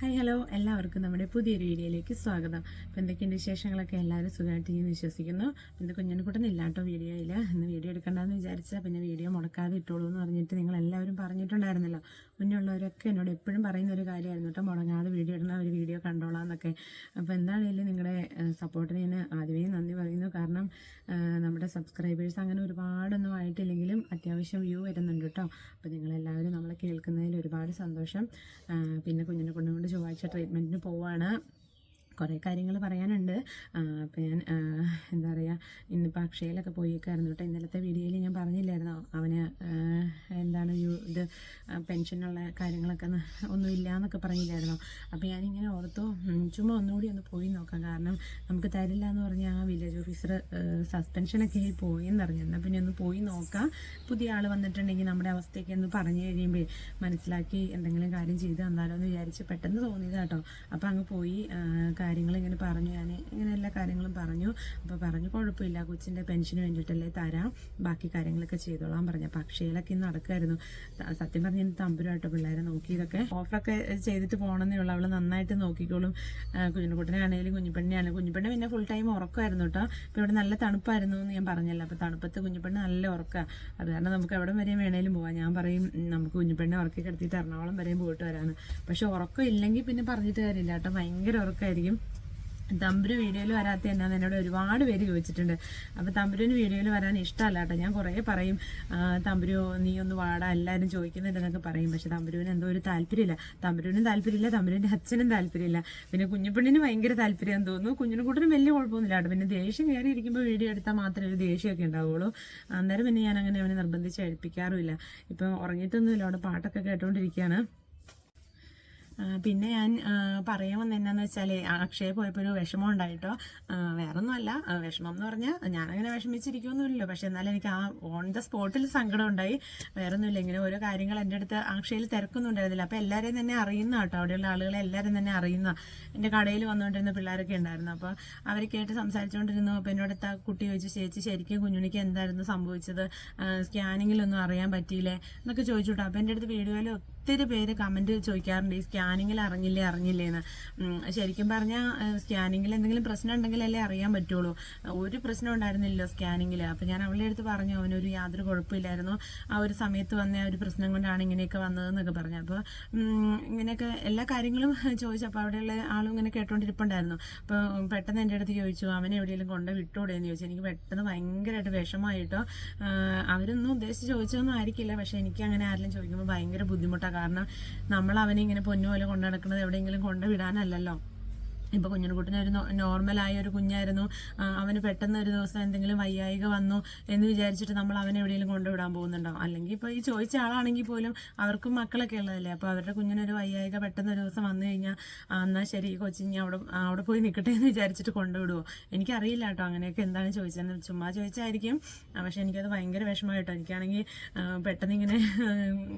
Hi hello. എല്ലാവർക്കും നമ്മുടെ പുതിയൊരു വീഡിയോയിലേക്ക് സ്വാഗതം. അപ്പോൾ എന്തൊക്കെയുണ്ട് വിശേഷങ്ങളൊക്കെ? എല്ലാവരും സുഖമായിട്ട് ഞാൻ വിശ്വസിക്കുന്നു. ഇന്ന് കുഞ്ഞിനെക്കൂട്ടം വീഡിയോ വീഡിയോയിൽ ഇന്ന് വീഡിയോ എടുക്കണ്ടെന്ന് വിചാരിച്ചാൽ പിന്നെ വീഡിയോ മുടക്കാതെ ഇട്ടോളൂ എന്ന് പറഞ്ഞിട്ട് നിങ്ങൾ എല്ലാവരും പറഞ്ഞിട്ടുണ്ടായിരുന്നല്ലോ. മുന്നുള്ളവരൊക്കെ എന്നോട് എപ്പോഴും പറയുന്ന ഒരു കാര്യമായിരുന്നു കേട്ടോ. മുടങ്ങാതെ വീഡിയോ ഇടണം ഒരു വീഡിയോ കണ്ടോളാം എന്നൊക്കെ. അപ്പോൾ എന്താണെങ്കിലും നിങ്ങളുടെ സപ്പോർട്ടിന് ഞാൻ ആദ്യമേ നന്ദി പറയുന്നു. കാരണം നമ്മുടെ സബ്സ്ക്രൈബേഴ്സ് അങ്ങനെ ഒരുപാടൊന്നും ആയിട്ടില്ലെങ്കിലും അത്യാവശ്യം വ്യൂ വരുന്നുണ്ട് കേട്ടോ. അപ്പോൾ നിങ്ങളെല്ലാവരും നമ്മളെ കേൾക്കുന്നതിൽ ഒരുപാട് സന്തോഷം. പിന്നെ കുഞ്ഞിനെ കൊണ്ടുകൊണ്ട് ചൊവ്വാഴ്ച ട്രീറ്റ്മെന്റിന് പോവാണ്. കുറേ കാര്യങ്ങൾ പറയാനുണ്ട്. അപ്പോൾ ഞാൻ എന്താ പറയുക ഇന്നിപ്പോൾ അക്ഷയയിലൊക്കെ പോയേക്കായിരുന്നു കേട്ടോ ഇന്നലത്തെ വീഡിയോയിൽ ഞാൻ പറഞ്ഞില്ലായിരുന്നോ? അവന് എന്താണ് യു ഇത് പെൻഷനുള്ള കാര്യങ്ങളൊക്കെ ഒന്നും ഇല്ല എന്നൊക്കെ പറഞ്ഞില്ലായിരുന്നോ? അപ്പോൾ ഞാനിങ്ങനെ ഓർത്തു ചുമ്മാ ഒന്നുകൂടി ഒന്ന് പോയി നോക്കാം. കാരണം നമുക്ക് തരില്ല എന്ന് പറഞ്ഞ ആ വില്ലേജ് ഓഫീസർ സസ്പെൻഷനൊക്കെ ആയി പോയി പറഞ്ഞു. എന്നാൽ പിന്നെ ഒന്ന് പോയി നോക്കാം. പുതിയ ആൾ വന്നിട്ടുണ്ടെങ്കിൽ നമ്മുടെ അവസ്ഥയൊക്കെ ഒന്ന് പറഞ്ഞു കഴിയുമ്പോൾ മനസ്സിലാക്കി എന്തെങ്കിലും കാര്യം ചെയ്ത് തന്നാലോ എന്ന് വിചാരിച്ച് പെട്ടെന്ന് തോന്നിയത് കേട്ടോ. അപ്പോൾ അങ്ങ് പോയി കാര്യങ്ങൾ ഇങ്ങനെ പറഞ്ഞു. ഞാൻ ഇങ്ങനെ എല്ലാ കാര്യങ്ങളും പറഞ്ഞു. അപ്പോൾ പറഞ്ഞു കുഴപ്പമില്ല കൊച്ചിന്റെ പെൻഷന് വേണ്ടിയിട്ടല്ലേ തരാം. ബാക്കി കാര്യങ്ങളൊക്കെ ചെയ്തോളാം പറഞ്ഞു. അപ്പോൾ അക്ഷയയിലൊക്കെ ഇന്ന് നടക്കുമായിരുന്നു സത്യം സത്യം പറഞ്ഞ തമ്പുരാട്ടോ പിള്ളേരെ നോക്കിയതൊക്കെ. ഓഫറൊക്കെ ചെയ്തിട്ട് പോകണമെന്നേ ഉള്ളൂ. അവൾ നന്നായിട്ട് നോക്കിക്കോളും. കുഞ്ഞിക്കുട്ടനാണെങ്കിലും കുഞ്ഞിപ്പെണ്ണിയാണ് കുഞ്ഞിപ്പെണ്ണ് പിന്നെ ഫുൾ ടൈം ഉറക്കമായിരുന്നു കേട്ടോ. ഇപ്പോൾ ഇവിടെ നല്ല തണുപ്പായിരുന്നു എന്ന് ഞാൻ പറഞ്ഞല്ലോ. അപ്പോൾ തണുപ്പത്ത് കുഞ്ഞിപ്പെണ്ണ് നല്ല ഉറക്കമാണ് അത് കാരണം നമുക്ക് എവിടെ വരെയും വേണേലും പോവാം. ഞാൻ പറയും നമുക്ക് കുഞ്ഞിപ്പെണ്ണെ ഉറക്കി കിടത്തിയിട്ട് എറണാകുളം വരെയും പോയിട്ട് വരാമെന്ന് പക്ഷേ ഉറക്കം ഇല്ലെങ്കിൽ പിന്നെ പറഞ്ഞിട്ട് കാര്യമില്ല കേട്ടോ. ഭയങ്കര ഉറക്കമായിരിക്കും തമ്പുരു വീഡിയോയിൽ വരാത്ത എന്നാന്ന് എന്നോട് ഒരുപാട് പേര് ചോദിച്ചിട്ടുണ്ട്. അപ്പോൾ തമ്പുരുവിന് വീഡിയോയിൽ വരാൻ ഇഷ്ടമല്ല കേട്ടോ. ഞാൻ കുറേ പറയും തമ്പുരു നീ ഒന്ന് വാടാ എല്ലാവരും ചോദിക്കുന്നുണ്ടെന്നൊക്കെ പറയും. പക്ഷെ തമ്പുരുവിന് എന്തോ ഒരു താല്പര്യമില്ല. തമ്പുരുവിനും താല്പര്യമില്ല തമ്പുരുവിന്റെ അച്ഛനും താല്പര്യമില്ല. പിന്നെ കുഞ്ഞുപെണ്ണിന് ഭയങ്കര താല്പര്യം തോന്നുന്നു. കുഞ്ഞിനും കൂട്ടിനും വലിയ കുഴപ്പമൊന്നുമില്ല കേട്ടോ. പിന്നെ ദേഷ്യം കയറി ഇരിക്കുമ്പോൾ വീഡിയോ എടുത്താൽ മാത്രമേ ഒരു ദേഷ്യമൊക്കെ ഉണ്ടാവുള്ളൂ. അന്നേരം പിന്നെ ഞാൻ അങ്ങനെ അവനെ നിർബന്ധിച്ച് എഴുപ്പിക്കാറുമില്ല. ഇപ്പം ഉറങ്ങിയിട്ടൊന്നുമില്ല. അവിടെ പാട്ടൊക്കെ കേട്ടോണ്ടിരിക്കുകയാണ്. ആ, പിന്നെ ഞാൻ പറയാൻ വന്ന എന്നാന്ന് വെച്ചാൽ അക്ഷയ പോയപ്പോൾ ഒരു വിഷമം ഉണ്ടായിട്ടോ. വേറൊന്നുമല്ല. വിഷമം എന്ന് പറഞ്ഞാൽ ഞാനങ്ങനെ വിഷമിച്ചിരിക്കുമൊന്നുമില്ലല്ലോ പക്ഷെ എന്നാലും എനിക്ക് ആ ഓൺ ദ സ്പോട്ടിൽ സങ്കടം ഉണ്ടായി. വേറൊന്നുമില്ല. ഇങ്ങനെ ഓരോ കാര്യങ്ങൾ എന്റെ അടുത്ത് അക്ഷയയിൽ തിരക്കൊന്നുണ്ടായിരുന്നില്ല അപ്പോൾ എല്ലാവരെയും തന്നെ അറിയുന്ന കേട്ടോ. അവിടെയുള്ള ആളുകളെ എല്ലാവരും തന്നെ അറിയുന്ന. എന്റെ കടയിൽ വന്നുകൊണ്ടിരുന്ന പിള്ളേരൊക്കെ ഉണ്ടായിരുന്നു. അപ്പോൾ അവരൊക്കെയായിട്ട് സംസാരിച്ചുകൊണ്ടിരുന്നു. അപ്പോൾ എന്നോട് ആ കുട്ടി ചോദിച്ചു ചേച്ചി ശരിക്കും കുഞ്ഞുണിക്ക് എന്തായിരുന്നു സംഭവിച്ചത്? സ്കാനിങ്ങിലൊന്നും അറിയാൻ പറ്റിയില്ലേ? എന്നൊക്കെ ചോദിച്ചു കേട്ടോ. അപ്പോൾ എന്റെ അടുത്ത് വീഡിയോയിൽ ഒത്തിരി പേര് കമന്റ് ചോദിക്കാറുണ്ട് ഈ സ്കാനിങ്ങിൽ അറിഞ്ഞില്ലേ അറിഞ്ഞില്ലേന്ന് ശരിക്കും പറഞ്ഞാൽ സ്കാനിങ്ങിൽ എന്തെങ്കിലും പ്രശ്നം ഉണ്ടെങ്കിലല്ലേ അറിയാൻ പറ്റുള്ളൂ. ഒരു പ്രശ്നം ഉണ്ടായിരുന്നില്ലല്ലോ സ്കാനിങ്ങിൽ അപ്പോൾ ഞാൻ അവളുടെ അടുത്ത് പറഞ്ഞു അവനൊരു യാതൊരു കുഴപ്പമില്ലായിരുന്നു. ആ ഒരു സമയത്ത് വന്ന ഒരു പ്രശ്നം കൊണ്ടാണ് ഇങ്ങനെയൊക്കെ വന്നതെന്നൊക്കെ പറഞ്ഞു. അപ്പോൾ ഇങ്ങനെയൊക്കെ എല്ലാ കാര്യങ്ങളും ചോദിച്ചപ്പോൾ അവിടെയുള്ള ആളും ഇങ്ങനെ കേട്ടോണ്ടിരിപ്പുണ്ടായിരുന്നു. അപ്പോൾ പെട്ടെന്ന് എന്റെ അടുത്ത് ചോദിച്ചു അവനെ എവിടെയെങ്കിലും കൊണ്ട് വിട്ടൂടെ എന്ന് ചോദിച്ചു. എനിക്ക് പെട്ടെന്ന് ഭയങ്കരമായിട്ട് വിഷമമായിട്ടോ? അവരൊന്നും ഉദ്ദേശിച്ച് ചോദിച്ചതൊന്നും ആയിരിക്കില്ല. പക്ഷേ എനിക്ക് അങ്ങനെ ആരെങ്കിലും ചോദിക്കുമ്പോൾ ഭയങ്കര ബുദ്ധിമുട്ടാണ് കാരണം നമ്മൾ അവനെ ഇങ്ങനെ പൊന്നുപോലെ കൊണ്ടു നടക്കുന്നത് എവിടെയെങ്കിലും കൊണ്ടുവിടാനല്ലല്ലോ. ഇപ്പൊ കുഞ്ഞിനെക്കുട്ടിന് ഒരു നോർമലായ ഒരു കുഞ്ഞായിരുന്നു അവന് പെട്ടെന്ന് ഒരു ദിവസം എന്തെങ്കിലും വയ്യായിക വന്നു എന്ന് വിചാരിച്ചിട്ട് നമ്മൾ അവനെ എവിടെയെങ്കിലും കൊണ്ടുവിടാൻ പോകുന്നുണ്ടോ? അല്ലെങ്കിൽ ഇപ്പൊ ഈ ചോദിച്ച ആളാണെങ്കിൽ പോലും അവർക്കും മക്കളൊക്കെ ഉള്ളതല്ലേ? അപ്പൊ അവരുടെ കുഞ്ഞിനൊരു വയ്യായിക പെട്ടെന്ന് ഒരു ദിവസം വന്നു കഴിഞ്ഞാൽ എന്നാൽ ശരി ഈ അവിടെ അവിടെ പോയി നിൽക്കട്ടെ എന്ന് വിചാരിച്ചിട്ട് കൊണ്ടുവിടുവോ? എനിക്കറിയില്ല കേട്ടോ അങ്ങനെയൊക്കെ എന്താണ് ചോദിച്ചതെന്ന്. ചുമ്മാ ചോദിച്ചായിരിക്കും. പക്ഷെ എനിക്കത് ഭയങ്കര വിഷമമായിട്ടോ എനിക്കാണെങ്കിൽ ആ, പെട്ടെന്ന് ഇങ്ങനെ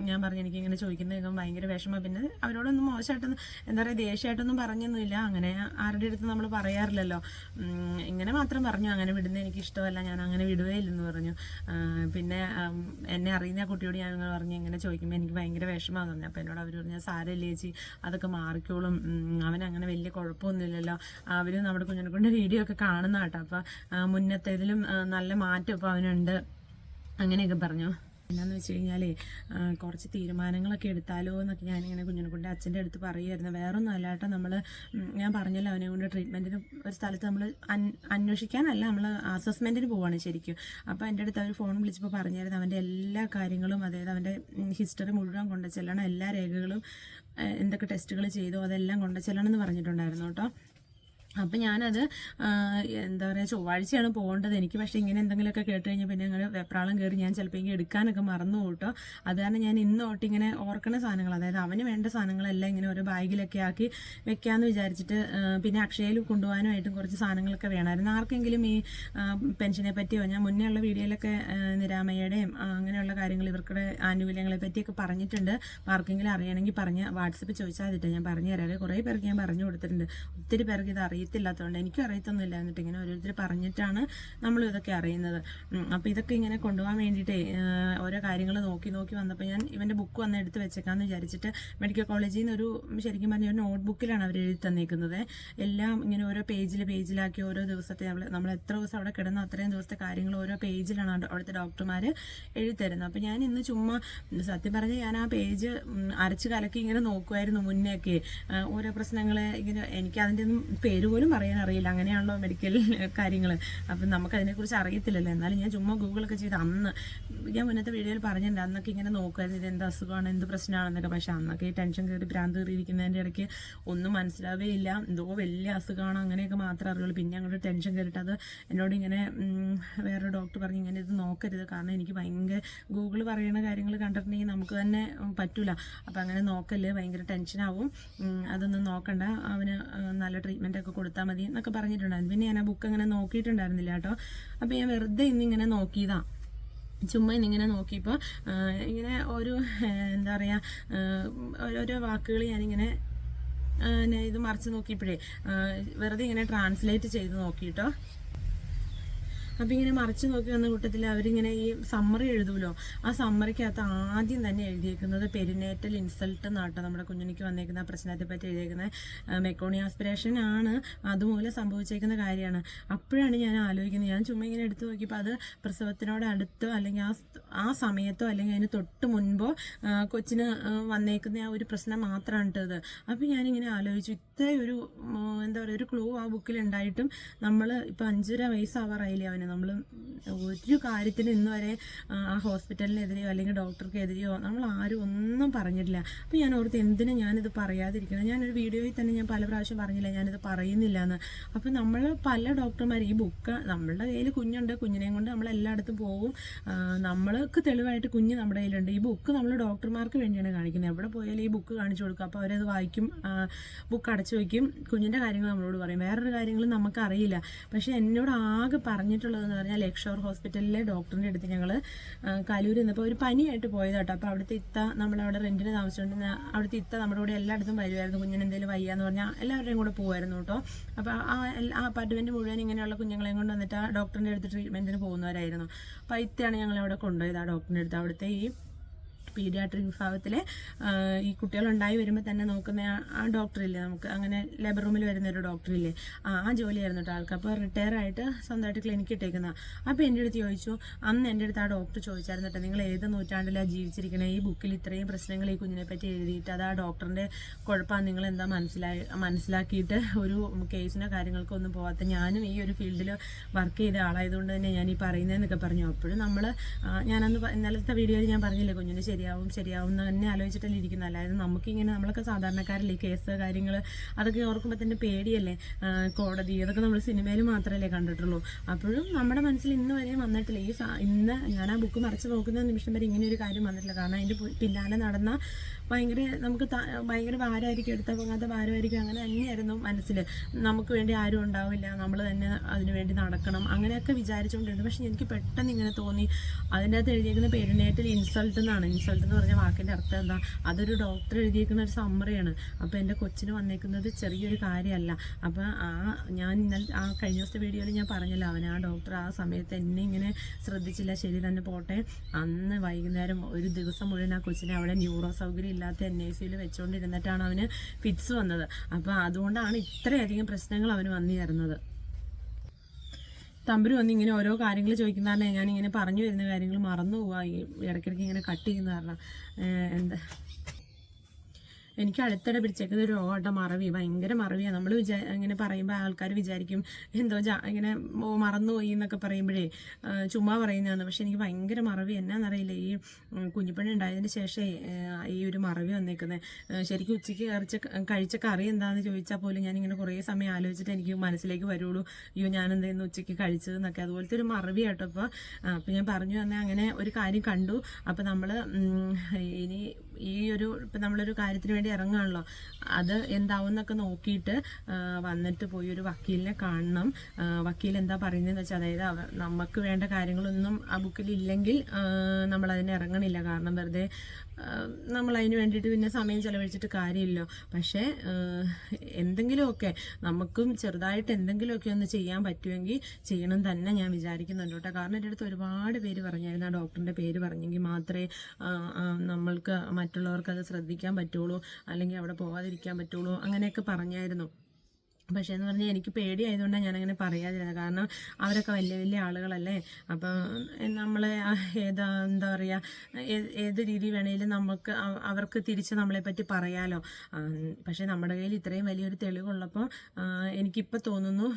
ഞാൻ പറഞ്ഞു എനിക്കിങ്ങനെ ചോദിക്കുന്നത് ഭയങ്കര വിഷമം. പിന്നെ അവരോടൊന്നും മോശമായിട്ടൊന്നും എന്താ പറയുക ദേഷ്യമായിട്ടൊന്നും പറഞ്ഞൊന്നുമില്ല. അങ്ങനെ ആരുടെ അടുത്ത് നമ്മൾ പറയാറില്ലല്ലോ. ഇങ്ങനെ മാത്രം പറഞ്ഞു അങ്ങനെ വിടുന്ന എനിക്ക് ഇഷ്ടമല്ല ഞാൻ അങ്ങനെ വിടുവേ ഇല്ലെന്ന് പറഞ്ഞു. പിന്നെ എന്നെ അറിയുന്ന കുട്ടിയോട് ഞാൻ ഇങ്ങനെ പറഞ്ഞു ഇങ്ങനെ ചോദിക്കുമ്പോൾ എനിക്ക് ഭയങ്കര വിഷമമാണ് പറഞ്ഞു അപ്പോൾ എന്നോട് അവർ പറഞ്ഞു സാരമില്ല ചേച്ചി അതൊക്കെ മാറിക്കോളും. അവൻ അങ്ങനെ വലിയ കുഴപ്പമൊന്നുമില്ലല്ലോ. അവർ നമ്മുടെ കുഞ്ഞിനെ വീഡിയോ ഒക്കെ കാണുന്ന കേട്ടോ. അപ്പോൾ മുന്നത്തേതിലും നല്ല മാറ്റം ഇപ്പോൾ അവനുണ്ട്. അങ്ങനെയൊക്കെ പറഞ്ഞു. എന്നാന്ന് വെച്ച് കഴിഞ്ഞാലേ കുറച്ച് തീരുമാനങ്ങളൊക്കെ എടുത്താലോ എന്നൊക്കെ ഞാനിങ്ങനെ കുഞ്ഞിനെക്കൊണ്ട് അച്ഛന്റെ അടുത്ത് പറയുമായിരുന്നു വേറൊന്നും അല്ലാട്ട് നമ്മൾ ഞാൻ പറഞ്ഞല്ലോ അവനെ കൊണ്ട് ട്രീറ്റ്മെന്റിന് ഒരു സ്ഥലത്ത് നമ്മൾ അന്വേഷിക്കാനല്ല നമ്മൾ അസസ്മെന്റിന് പോവാണ് ശരിക്കും. അപ്പോൾ എന്റെ അടുത്ത് അവർ ഫോൺ വിളിച്ചപ്പോൾ പറഞ്ഞായിരുന്നു അവന്റെ എല്ലാ കാര്യങ്ങളും അതായത് അവന്റെ ഹിസ്റ്ററി മുഴുവൻ കൊണ്ട് ചെല്ലണം എല്ലാ രേഖകളും എന്തൊക്കെ ടെസ്റ്റുകൾ ചെയ്തോ അതെല്ലാം കൊണ്ട് ചെല്ലണം എന്ന് പറഞ്ഞിട്ടുണ്ടായിരുന്നു കേട്ടോ. അപ്പം ഞാനത് എന്താ പറയുക ചൊവ്വാഴ്ചയാണ് പോകേണ്ടത്. എനിക്ക് പക്ഷേ ഇങ്ങനെ എന്തെങ്കിലുമൊക്കെ കേട്ട് കഴിഞ്ഞാൽ പിന്നെ ഞങ്ങൾ വെപ്രാളം കയറി ഞാൻ ചിലപ്പോൾ ഇങ്ങനെ എടുക്കാനൊക്കെ മറന്നു കൂട്ടോ. അത് കാരണം ഞാൻ ഇന്ന് തൊട്ട് ഇങ്ങനെ ഓർക്കണ സാധനങ്ങൾ അതായത് അവന് വേണ്ട സാധനങ്ങളെല്ലാം ഇങ്ങനെ ഒരു ബാഗിലൊക്കെ ആക്കി വെക്കാമെന്ന് വിചാരിച്ചിട്ട് പിന്നെ അക്ഷയയിൽ കൊണ്ടുപോകാനുമായിട്ടും കുറച്ച് സാധനങ്ങളൊക്കെ വേണമായിരുന്നു. ആർക്കെങ്കിലും ഈ പെൻഷനെ പറ്റിയോ ഞാൻ മുന്നേ ഉള്ള വീഡിയോയിലൊക്കെ നിരാമയുടെയും അങ്ങനെയുള്ള കാര്യങ്ങൾ ഇവർക്കുടെ ആനുകൂല്യങ്ങളെ പറ്റിയൊക്കെ പറഞ്ഞിട്ടുണ്ട്. ആർക്കെങ്കിലും അറിയണമെങ്കിൽ പറഞ്ഞ് വാട്സപ്പ് ചോദിച്ചാൽ ഞാൻ പറഞ്ഞു തരാം. കുറേ പേർക്ക് ഞാൻ പറഞ്ഞു കൊടുത്തിട്ടുണ്ട്. ഒത്തിരി പേർക്ക് ഇത് അറിയില്ല അറിയത്തില്ലാത്തതുകൊണ്ട് എനിക്കും അറിയത്തൊന്നുമില്ല എന്നിട്ട് ഇങ്ങനെ ഓരോരുത്തർ പറഞ്ഞിട്ടാണ് നമ്മൾ ഇതൊക്കെ അറിയുന്നത്. അപ്പം ഇതൊക്കെ ഇങ്ങനെ കൊണ്ടുപോകാൻ വേണ്ടിയിട്ടേ ഓരോ കാര്യങ്ങൾ നോക്കി നോക്കി വന്നപ്പോൾ ഞാൻ ഇവന്റെ ബുക്ക് വന്ന് എടുത്ത് വെച്ചേക്കാമെന്ന് വിചാരിച്ചിട്ട് മെഡിക്കൽ കോളേജിൽ നിന്ന് ഒരു ശരിക്കും പറഞ്ഞ ഒരു നോട്ട് ബുക്കിലാണ് അവർ എഴുതി തന്നേക്കുന്നത്. എല്ലാം ഇങ്ങനെ ഓരോ പേജിൽ പേജിലാക്കി ഓരോ ദിവസത്തെ നമ്മൾ നമ്മൾ എത്ര ദിവസം അവിടെ കിടന്നോ അത്രയും ദിവസത്തെ കാര്യങ്ങൾ ഓരോ പേജിലാണ് അവിടെ- അവിടുത്തെ ഡോക്ടർമാർ എഴുതി തരുന്നത്. അപ്പോൾ ഞാൻ ഇന്ന് ചുമ്മാ സത്യം പറഞ്ഞാൽ ഞാൻ ആ പേജ് അരച്ച് കലക്കി ഇങ്ങനെ നോക്കുമായിരുന്നു മുന്നേ ഒക്കെ ഓരോ പ്രശ്നങ്ങൾ ഇങ്ങനെ എനിക്ക് അതിന്റെ ഒന്നും പേര് പോലും അറിയാൻ അറിയില്ല. അങ്ങനെയാണല്ലോ മെഡിക്കൽ കാര്യങ്ങൾ അപ്പം നമുക്ക് അതിനെക്കുറിച്ച് അറിയത്തില്ലല്ലോ. എന്നാലും ഞാൻ ചുമ്മാ ഗൂഗിളൊക്കെ ചെയ്ത് അന്ന് ഞാൻ മുന്നത്തെ വീഡിയോയിൽ പറഞ്ഞിട്ടുണ്ട്. അന്നൊക്കെ ഇങ്ങനെ നോക്കുമായിരുന്നു ഇത് എന്ത് അസുഖമാണ് എന്ത് പ്രശ്നമാണെന്നൊക്കെ. പക്ഷേ അന്നൊക്കെ ഈ ടെൻഷൻ കയറി ഭ്രാന്ത് കയറിയിരിക്കുന്നതിന്റെ ഇടയ്ക്ക് ഒന്നും മനസ്സിലാവേ ഇല്ല. എന്തോ വലിയ അസുഖമാണ് അങ്ങനെയൊക്കെ മാത്രമേ അറിയുള്ളൂ. പിന്നെ അങ്ങോട്ട് ടെൻഷൻ കയറിയിട്ട് അത് എന്നോട് ഇങ്ങനെ വേറെ ഡോക്ടർ പറഞ്ഞു ഇങ്ങനെ ഇത് നോക്കരുത്. കാരണം എനിക്ക് ഭയങ്കര ഗൂഗിൾ പറയുന്ന കാര്യങ്ങൾ കണ്ടിട്ടുണ്ടെങ്കിൽ നമുക്ക് തന്നെ പറ്റൂല. അപ്പം അങ്ങനെ നോക്കൽ ഭയങ്കര ടെൻഷനാവും അതൊന്നും നോക്കണ്ട. അവന് നല്ല ട്രീറ്റ്മെന്റ് ഒക്കെ കൊടുത്താൽ മതി എന്നൊക്കെ പറഞ്ഞിട്ടുണ്ടായിരുന്നു. പിന്നെ ഞാൻ ആ ബുക്ക് അങ്ങനെ നോക്കിയിട്ടുണ്ടായിരുന്നില്ല കേട്ടോ. അപ്പോൾ ഞാൻ വെറുതെ ഇന്നിങ്ങനെ നോക്കിയതാണ് ചുമ്മാ ഇന്നിങ്ങനെ നോക്കിയപ്പോൾ ഇങ്ങനെ ഒരു എന്താ പറയുക ഓരോരോ വാക്കുകൾ ഞാനിങ്ങനെ ഇത് മറിച്ച് നോക്കിയപ്പോഴേ വെറുതെ ഇങ്ങനെ ട്രാൻസ്ലേറ്റ് ചെയ്ത് നോക്കിട്ടോ. അപ്പം ഇങ്ങനെ മറിച്ച് നോക്കി വന്ന കൂട്ടത്തിൽ അവരിങ്ങനെ ഈ സമ്മറി എഴുതുമല്ലോ ആ സമ്മറിക്കകത്ത് ആദ്യം തന്നെ എഴുതിയേക്കുന്നത് പെരിനേറ്റൽ ഇൻസൾട്ട് എന്നാട്ടോ നമ്മുടെ കുഞ്ഞുണിക്ക് വന്നേക്കുന്ന പ്രശ്നത്തെ പറ്റി എഴുതിയേക്കുന്നത്. മെക്കോണി ആസ്പിറേഷൻ ആണ്. അതുമൂലം സംഭവിച്ചേക്കുന്ന കാര്യമാണ്. അപ്പോഴാണ് ഞാൻ ആലോചിക്കുന്നത്. ഞാൻ ചുമ്മാ ഇങ്ങനെ എടുത്തു നോക്കിയപ്പോൾ അത് പ്രസവത്തിനോട് അടുത്തോ അല്ലെങ്കിൽ ആ ആ സമയത്തോ അല്ലെങ്കിൽ അതിന് തൊട്ട് മുൻപോ കൊച്ചിന് വന്നേക്കുന്ന ആ ഒരു പ്രശ്നം മാത്രമാണ് ഇട്ടത് അപ്പോൾ ഞാനിങ്ങനെ ആലോചിച്ചു. ഇത്രയൊരു എന്താ പറയുക ഒരു ക്ലൂ ആ ബുക്കിൽ ഉണ്ടായിട്ടും നമ്മൾ ഇപ്പം അഞ്ചര വയസ്സാവാറായില്ലേ അവന്. നമ്മൾ ഒരു കാര്യത്തിന് ഇന്ന് വരെ ആ, ഹോസ്പിറ്റലിനെതിരെയോ അല്ലെങ്കിൽ ഡോക്ടർക്കെതിരെയോ നമ്മൾ ആരും ഒന്നും പറഞ്ഞിട്ടില്ല. അപ്പോൾ ഞാൻ ഓർത്ത് എന്തിനാ ഞാനിത് പറയാതിരിക്കണം? ഞാനൊരു വീഡിയോയിൽ തന്നെ ഞാൻ പല പ്രാവശ്യം പറഞ്ഞില്ല ഞാനിത് പറയുന്നില്ല എന്ന് അപ്പോൾ നമ്മൾ പല ഡോക്ടർമാർ ഈ ബുക്ക് നമ്മളുടെ കയ്യിൽ കുഞ്ഞുണ്ട് കുഞ്ഞിനെയും കൊണ്ട് നമ്മൾ എല്ലായിടത്തും പോകും നമ്മൾക്ക് തെളിവായിട്ട് കുഞ്ഞ് നമ്മുടെ കയ്യിലുണ്ട്. ഈ ബുക്ക് നമ്മൾ ഡോക്ടർമാർക്ക് വേണ്ടിയാണ് കാണിക്കുന്നത്. എവിടെ പോയാലും ഈ ബുക്ക് കാണിച്ചു കൊടുക്കും. അപ്പോൾ അവരത് വായിക്കും ബുക്ക് അടച്ചു വയ്ക്കും. കുഞ്ഞിന്റെ കാര്യങ്ങൾ നമ്മളോട് പറയും. വേറൊരു കാര്യങ്ങളും നമുക്കറിയില്ല. പക്ഷേ എന്നോട് ആകെ പറഞ്ഞിട്ടുള്ളതെന്ന് പറഞ്ഞാൽ ലക്ഷോർ ഹോസ്പിറ്റലിലെ ഡോക്ടറിന്റെ അടുത്ത് ഞങ്ങൾ കലൂർ നിന്നപ്പോൾ ഒരു പനിയായിട്ട് പോയത് കേട്ടോ അപ്പോൾ അവിടുത്തെ ഇത്ത നമ്മളവിടെ റെന്റിന് താമസിച്ചുകൊണ്ടിരുന്ന അവിടുത്തെ ഇത്ത നമ്മുടെ കൂടെ എല്ലായിടത്തും വരുമായിരുന്നു. കുഞ്ഞിന് എന്തെങ്കിലും വയ്യാന്ന് പറഞ്ഞാൽ എല്ലാവരുടെയും കൂടെ പോകുമായിരുന്നു കേട്ടോ. അപ്പോൾ ആ ആ അപ്പാർട്ട്മെന്റ് മുഴുവൻ ഇങ്ങനെയുള്ള കുഞ്ഞുങ്ങളെയും കൊണ്ട് വന്നിട്ട് ആ ഡോക്ടറിന്റെ അടുത്ത് ട്രീറ്റ്മെന്റിന് പോകുന്നവരായിരുന്നു. അപ്പോൾ ഇത്തയാണ് ഞങ്ങളവിടെ കൊണ്ടുപോയത് ആ ഡോക്ടറിന്റെ അടുത്ത്. അവിടുത്തെ ഈ പീഡിയാട്രിക് വിഭാഗത്തിലെ ഈ കുട്ടികളുണ്ടായി വരുമ്പോൾ തന്നെ നോക്കുന്ന ആ- ഡോക്ടറില്ലേ നമുക്ക്? അങ്ങനെ ലേബർ റൂമിൽ വരുന്ന ഒരു ഡോക്ടറില്ലേ? ആ ആ ജോലിയായിരുന്നു കേട്ടോ ആൾക്ക്. അപ്പോൾ റിട്ടയർ ആയിട്ട് സ്വന്തമായിട്ട് ക്ലിനിക്ക് ഇട്ടേക്കുന്ന. അപ്പോൾ എന്റെ അടുത്ത് ചോദിച്ചു അന്ന് എന്റെ അടുത്ത് ആ ഡോക്ടർ ചോദിച്ചായിരുന്നു കേട്ടോ നിങ്ങൾ ഏത് നൂറ്റാണ്ടിലാണ് ജീവിച്ചിരിക്കണേ? ഈ ബുക്കിൽ ഇത്രയും പ്രശ്നങ്ങൾ ഈ കുഞ്ഞിനെ പറ്റി എഴുതിയിട്ട് അത് ആ ഡോക്ടറിന്റെ കുഴപ്പമാണ് നിങ്ങൾ എന്താ മനസ്സിലായി മനസ്സിലാക്കിയിട്ട് ഒരു കേസിനോ കാര്യങ്ങൾക്കോ ഒന്നും പോകാത്ത ഞാനും ഈ ഒരു ഫീൽഡിൽ വർക്ക് ചെയ്ത ആളായതുകൊണ്ട് തന്നെ ഞാൻ ഈ പറയുന്നതെന്നൊക്കെ പറഞ്ഞു. അപ്പോഴും നമ്മൾ ഞാനന്ന് ഇന്നലത്തെ വീഡിയോയിൽ ഞാൻ പറഞ്ഞില്ലേ കുഞ്ഞിന് ശരിയാവും ശരിയാവും എന്ന് തന്നെ ആലോചിച്ചിട്ടല്ലേ ഇരിക്കുന്നത്. അല്ലാതെ നമുക്കിങ്ങനെ നമ്മളൊക്കെ സാധാരണക്കാരല്ലേ കേസ് കാര്യങ്ങൾ അതൊക്കെ ഓർക്കുമ്പോൾ തന്നെ പേടിയല്ലേ? കോടതി അതൊക്കെ നമ്മൾ സിനിമയിൽ മാത്രമല്ലേ കണ്ടിട്ടുള്ളൂ. അപ്പോഴും നമ്മുടെ മനസ്സിൽ ഇന്ന് വരെ വന്നിട്ടില്ല. ഈ ഇന്ന് ഞാൻ ആ ബുക്ക് മറച്ചു നോക്കുന്ന നിമിഷം വരെ ഇങ്ങനെ ഒരു കാര്യം വന്നിട്ടില്ല. കാരണം അതിന്റെ പിന്നാലെ നടന്ന ഭയങ്കര നമുക്ക് ഭയങ്കര ഭാരമായിരിക്കും എടുത്ത പോകാത്ത ഭാരമായിരിക്കും. അങ്ങനെ തന്നെയായിരുന്നു മനസ്സിൽ. നമുക്ക് വേണ്ടി ആരും ഉണ്ടാവില്ല. നമ്മൾ തന്നെ അതിന് വേണ്ടി നടക്കണം. അങ്ങനെയൊക്കെ വിചാരിച്ചുകൊണ്ടിരുന്നു. പക്ഷെ എനിക്ക് പെട്ടെന്ന് ഇങ്ങനെ തോന്നി. അതിന്റെ അകത്ത് എഴുതിയിരിക്കുന്ന പേരിനായിട്ട് ഇൻസൾട്ട് എന്നാണ്. ഇൻസൾട്ട് എന്ന് പറഞ്ഞ വാക്കിന്റെ അർത്ഥം എന്താ? അതൊരു ഡോക്ടർ എഴുതിയിരിക്കുന്ന ഒരു സമ്മറിയാണ് അപ്പോൾ എന്റെ കൊച്ചിന് വന്നേക്കുന്നത് ചെറിയൊരു കാര്യമല്ല. അപ്പോൾ ആ ഞാൻ ഇന്നലെ ആ കഴിഞ്ഞ ദിവസത്തെ വീഡിയോയിൽ ഞാൻ പറഞ്ഞല്ലോ അവൻ ആ ഡോക്ടർ ആ സമയത്ത് എന്നെ ഇങ്ങനെ ശ്രദ്ധിച്ചില്ല ശരി തന്നെ പോട്ടെ. അന്ന് വൈകുന്നേരം ഒരു ദിവസം മുഴുവൻ ആ കൊച്ചിനെ അവിടെ ന്യൂറോ സൗകര്യം ഇല്ലാത്ത എൻ ഐ സിയിൽ വെച്ചുകൊണ്ടിരുന്നിട്ടാണ് അവന് ഫിറ്റ്സ് വന്നത്. അപ്പോൾ അതുകൊണ്ടാണ് ഇത്രയധികം പ്രശ്നങ്ങൾ അവന് വന്നു ചേർന്നത് തമ്പുരു വന്ന് ഇങ്ങനെ ഓരോ കാര്യങ്ങൾ ചോദിക്കുന്ന കാരണം ഞാൻ ഇങ്ങനെ പറഞ്ഞു വരുന്ന കാര്യങ്ങൾ മറന്നു പോവാ. ഇടയ്ക്കിടയ്ക്ക് ഇങ്ങനെ കട്ട് ചെയ്യുന്ന കാരണം. എന്താ? എനിക്ക് അടുത്തിടെ പിടിച്ചേക്കുന്ന ഒരു ഓട മറവി ഭയങ്കര മറവിയാണ് നമ്മൾ വിചാ ഇങ്ങനെ പറയുമ്പോൾ ആൾക്കാർ വിചാരിക്കും എന്തോ ഇങ്ങനെ മറന്നുപോയി എന്നൊക്കെ പറയുമ്പോഴേ ചുമ്മാ പറയുന്നതാണ്. പക്ഷെ എനിക്ക് ഭയങ്കര മറവി. എന്നാന്നറിയില്ല ഈ കുഞ്ഞിപ്പണി ഉണ്ടായതിന് ശേഷമേ ഈ ഒരു മറവി വന്നേക്കുന്നത് ശരിക്കും ഉച്ചയ്ക്ക് കറിച്ച കഴിച്ച കറി എന്താണെന്ന് ചോദിച്ചാൽ പോലും ഞാനിങ്ങനെ കുറേ സമയം ആലോചിച്ചിട്ട് എനിക്ക് മനസ്സിലേക്ക് വരുള്ളൂ. അയ്യോ ഞാൻ എന്തായിരുന്നു ഉച്ചയ്ക്ക് കഴിച്ചതെന്നൊക്കെ അതുപോലത്തെ ഒരു മറവി കേട്ടോ അപ്പോൾ അപ്പോൾ ഞാൻ പറഞ്ഞു തന്നെ അങ്ങനെ ഒരു കാര്യം കണ്ടു. അപ്പോൾ നമ്മൾ ഇനി ഈ ഒരു ഇപ്പം നമ്മളൊരു കാര്യത്തിന് വേണ്ടി ഇറങ്ങുകയാണല്ലോ. അത് എന്താവും എന്നൊക്കെ നോക്കിയിട്ട് വന്നിട്ട് പോയി ഒരു വക്കീലിനെ കാണണം. വക്കീൽ എന്താ പറയുന്നതെന്ന് വെച്ചാൽ അതായത് നമുക്ക് വേണ്ട കാര്യങ്ങളൊന്നും ആ ബുക്കിൽ ഇല്ലെങ്കിൽ നമ്മൾ അതിനെ ഇറങ്ങണില്ല. കാരണം വെറുതെ നമ്മൾ അതിന് വേണ്ടിയിട്ട് പിന്നെ സമയം ചെലവഴിച്ചിട്ട് കാര്യമില്ലല്ലോ പക്ഷേ എന്തെങ്കിലുമൊക്കെ നമുക്കും ചെറുതായിട്ട് എന്തെങ്കിലുമൊക്കെ ഒന്ന് ചെയ്യാൻ പറ്റുമെങ്കിൽ ചെയ്യണം തന്നെ ഞാൻ വിചാരിക്കുന്നുണ്ട് കേട്ടോ. കാരണം എന്റെ അടുത്ത് ഒരുപാട് പേര് പറഞ്ഞായിരുന്നു ആ ഡോക്ടറിന്റെ പേര് പറഞ്ഞെങ്കിൽ മാത്രമേ നമ്മൾക്ക് മറ്റുള്ളവർക്ക് അത് ശ്രദ്ധിക്കാൻ പറ്റുള്ളൂ അല്ലെങ്കിൽ അവിടെ പോകാതിരിക്കാൻ പറ്റുള്ളൂ അങ്ങനെയൊക്കെ പറഞ്ഞായിരുന്നു. പക്ഷേ എന്ന് പറഞ്ഞാൽ എനിക്ക് പേടിയായതുകൊണ്ടാണ് ഞാനങ്ങനെ പറയാതിരുന്നത്. കാരണം അവരൊക്കെ വലിയ വലിയ ആളുകളല്ലേ. അപ്പം നമ്മളെ ഏതാ എന്താ പറയുക ഏത് രീതി വേണേലും നമുക്ക് അവർക്ക് തിരിച്ച് നമ്മളെ പറ്റി പറയാലോ. പക്ഷേ നമ്മുടെ കയ്യിൽ ഇത്രയും വലിയൊരു തെളിവുള്ളപ്പോൾ എനിക്കിപ്പോൾ തോന്നുന്നു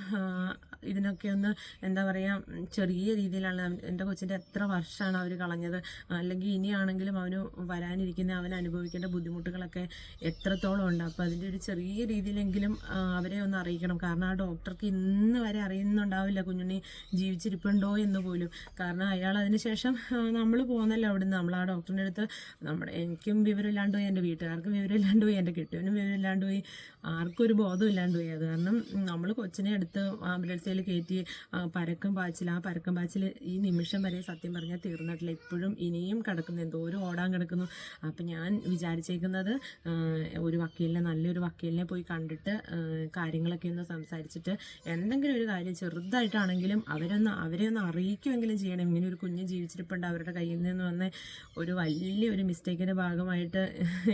ഇതിനൊക്കെ ഒന്ന് എന്താ പറയുക ചെറിയ രീതിയിലാണ് എന്റെ കൊച്ചിന്റെ എത്ര വർഷമാണ് അവർ കളഞ്ഞത്. അല്ലെങ്കിൽ ഇനിയാണെങ്കിലും അവന് വരാനിരിക്കുന്ന അവൻ അനുഭവിക്കേണ്ട ബുദ്ധിമുട്ടുകളൊക്കെ എത്രത്തോളം ഉണ്ട്. അപ്പോൾ അതിന്റെ ഒരു ചെറിയ രീതിയിലെങ്കിലും അവരെ ഒന്ന് അറിയിക്കണം. കാരണം ആ ഡോക്ടർക്ക് ഇന്ന് വരെ അറിയുന്നുണ്ടാവില്ല കുഞ്ഞുണ്ണി ജീവിച്ചിരിപ്പുണ്ടോ എന്ന് പോലും. കാരണം അയാൾ അതിനുശേഷം നമ്മൾ പോകുന്നല്ലോ അവിടുന്ന്. നമ്മൾ ആ ഡോക്ടറിന്റെ അടുത്ത് നമ്മുടെ എനിക്കും വിവരമില്ലാണ്ട് പോയി എന്റെ വീട്ടുകാർക്കും വിവരമില്ലാണ്ട് പോയി എന്റെ കെട്ടിയവനും വിവരമില്ലാണ്ട് പോയി. ആർക്കും ഒരു ബോധം ഇല്ലാണ്ട് പോയി. അത് കാരണം നമ്മൾ കൊച്ചിനെ എടുത്ത് ആംബുലൻസിൽ കയറ്റി പരക്കും പാച്ചിൽ ആ പരക്കം പാച്ചിൽ ഈ നിമിഷം വരെ സത്യം പറഞ്ഞാൽ തീർന്നിട്ടില്ല. ഇപ്പോഴും ഇനിയും കിടക്കുന്നു. എന്തോരം ഓടാൻ കിടക്കുന്നു. അപ്പം ഞാൻ വിചാരിച്ചേക്കുന്നത് ഒരു വക്കീലിനെ നല്ലൊരു വക്കീലിനെ പോയി കണ്ടിട്ട് ആ, കാര്യങ്ങളൊക്കെ ഒന്ന് സംസാരിച്ചിട്ട് എന്തെങ്കിലും ഒരു കാര്യം ചെറുതായിട്ടാണെങ്കിലും അവരൊന്ന് അവരെ ഒന്ന് അറിയിക്കുമെങ്കിലും ചെയ്യണം. ഇങ്ങനെ ഒരു കുഞ്ഞ് ജീവിച്ചിരിപ്പുണ്ട് അവരുടെ കയ്യിൽ നിന്ന് വന്ന ഒരു വലിയ ഒരു മിസ്റ്റേക്കിന്റെ ഭാഗമായിട്ട്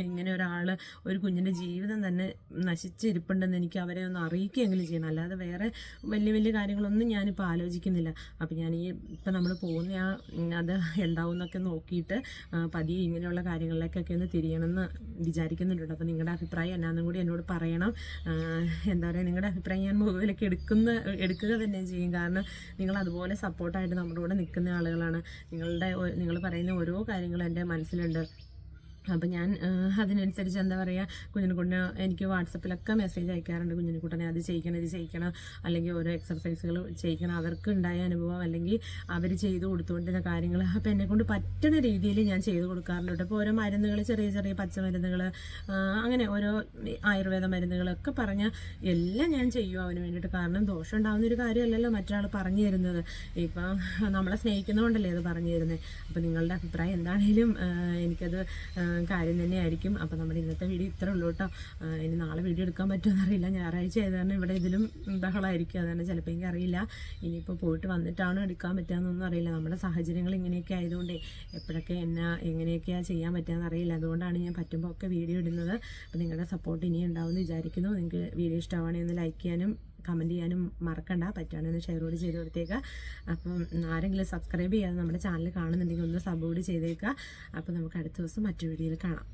ഇങ്ങനെ ഒരാൾ ഒരു കുഞ്ഞിന്റെ ജീവിതം തന്നെ നശിച്ചിരിപ്പുണ്ടെന്ന് എനിക്ക് അവരെ ഒന്ന് അറിയിക്കുകയെങ്കിലും ചെയ്യണം. അല്ലാതെ വേറെ വലിയ വലിയ കാര്യങ്ങളൊന്നും ഞാനിപ്പോൾ ആലോചിക്കുന്നില്ല. അപ്പം ഞാൻ ഈ ഇപ്പം നമ്മൾ പോകുന്ന ആ അത് എന്താവും നോക്കിയിട്ട് പതി പതിയെ ഇങ്ങനെയുള്ള കാര്യങ്ങളിലേക്കൊക്കെ ഒന്ന് തിരിയണമെന്ന് വിചാരിക്കുന്നുണ്ട് അപ്പോൾ നിങ്ങളുടെ അഭിപ്രായം എന്നാന്നും കൂടി എന്നോട് പറയണം. എന്താ പറയുക നിങ്ങളുടെ അഭിപ്രായം ഞാൻ മുകളിലേക്ക് എടുക്കുന്ന എടുക്കുക തന്നെ ചെയ്യും. കാരണം നിങ്ങൾ അതുപോലെ സപ്പോർട്ടായിട്ട് നമ്മുടെ കൂടെ നിൽക്കുന്ന ആളുകളാണ്. നിങ്ങളുടെ നിങ്ങൾ പറയുന്ന ഓരോ കാര്യങ്ങളും എന്റെ മനസ്സിലുണ്ട്. അപ്പം ഞാൻ അതിനനുസരിച്ച് എന്താ പറയുക കുഞ്ഞിനെക്കുട്ടിന് എനിക്ക് വാട്സപ്പിലൊക്കെ മെസ്സേജ് അയക്കാറുണ്ട്. കുഞ്ഞിനെക്കുട്ടനെ അത് ചെയ്യിക്കണം ഇത് ചെയ്യിക്കണം. അല്ലെങ്കിൽ ഓരോ എക്സർസൈസുകൾ ചെയ്യിക്കണം. അവർക്ക് ഉണ്ടായ അനുഭവം അല്ലെങ്കിൽ അവർ ചെയ്തു കൊടുത്തുകൊണ്ടിരുന്ന കാര്യങ്ങൾ അപ്പം എന്നെ കൊണ്ട് പറ്റുന്ന രീതിയിൽ ഞാൻ ചെയ്തു കൊടുക്കാറുണ്ട് കേട്ടോ. ഇപ്പോൾ ഓരോ മരുന്നുകൾ ചെറിയ ചെറിയ പച്ചമരുന്നുകൾ അങ്ങനെ ഓരോ ആയുർവേദ മരുന്നുകളൊക്കെ പറഞ്ഞാൽ എല്ലാം ഞാൻ ചെയ്യും അവന് വേണ്ടിയിട്ട്. കാരണം ദോഷം ഉണ്ടാകുന്ന ഒരു കാര്യമല്ലല്ലോ മറ്റൊരാൾ പറഞ്ഞു തരുന്നത്. ഇപ്പം നമ്മളെ സ്നേഹിക്കുന്നതുകൊണ്ടല്ലേ അത് പറഞ്ഞു തരുന്നത് അപ്പം നിങ്ങളുടെ അഭിപ്രായം എന്താണേലും എനിക്കത് കാര്യം തന്നെയായിരിക്കും. അപ്പം നമ്മുടെ ഇന്നത്തെ വീഡിയോ ഇത്ര ഉള്ളൂ കേട്ടോ. ഇനി നാളെ വീഡിയോ എടുക്കാൻ പറ്റുമെന്ന് അറിയില്ല ഞായറാഴ്ച ആയത് കാരണം ഇവിടെ ഇതിലും ബഹളമായിരിക്കും. അതുകൊണ്ട് ചിലപ്പോൾ എനിക്ക് അറിയില്ല. ഇനിയിപ്പോൾ പോയിട്ട് വന്നിട്ടാണോ എടുക്കാൻ പറ്റാമെന്നൊന്നും അറിയില്ല. നമ്മുടെ സാഹചര്യങ്ങൾ ഇങ്ങനെയൊക്കെ ആയതുകൊണ്ട് എപ്പോഴൊക്കെ എന്നാ എങ്ങനെയൊക്കെയാണ് ചെയ്യാൻ പറ്റുകയെന്ന് അറിയില്ല. അതുകൊണ്ടാണ് ഞാൻ പറ്റുമ്പോൾ ഒക്കെ വീഡിയോ ഇടുന്നത്. അപ്പോൾ നിങ്ങളുടെ സപ്പോർട്ട് ഇനി ഉണ്ടാവുമെന്ന് വിചാരിക്കുന്നു. നിങ്ങൾക്ക് വീഡിയോ ഇഷ്ടമാണെങ്കിൽ ഒന്ന് ലൈക്ക് ചെയ്യാനും കമന്റ് ചെയ്യാനും മറക്കണ്ട. പറ്റുകയാണെങ്കിൽ ഷെയർ കൂടി ചെയ്ത് കൊടുത്തേക്കുക അപ്പം ആരെങ്കിലും സബ്സ്ക്രൈബ് ചെയ്യാതെ നമ്മുടെ ചാനൽ കാണുന്നുണ്ടെങ്കിൽ ഒന്ന് സബ് കൂടി ചെയ്തേക്കുക അപ്പോൾ നമുക്ക് അടുത്ത ദിവസം മറ്റു വീഡിയോയിൽ കാണാം.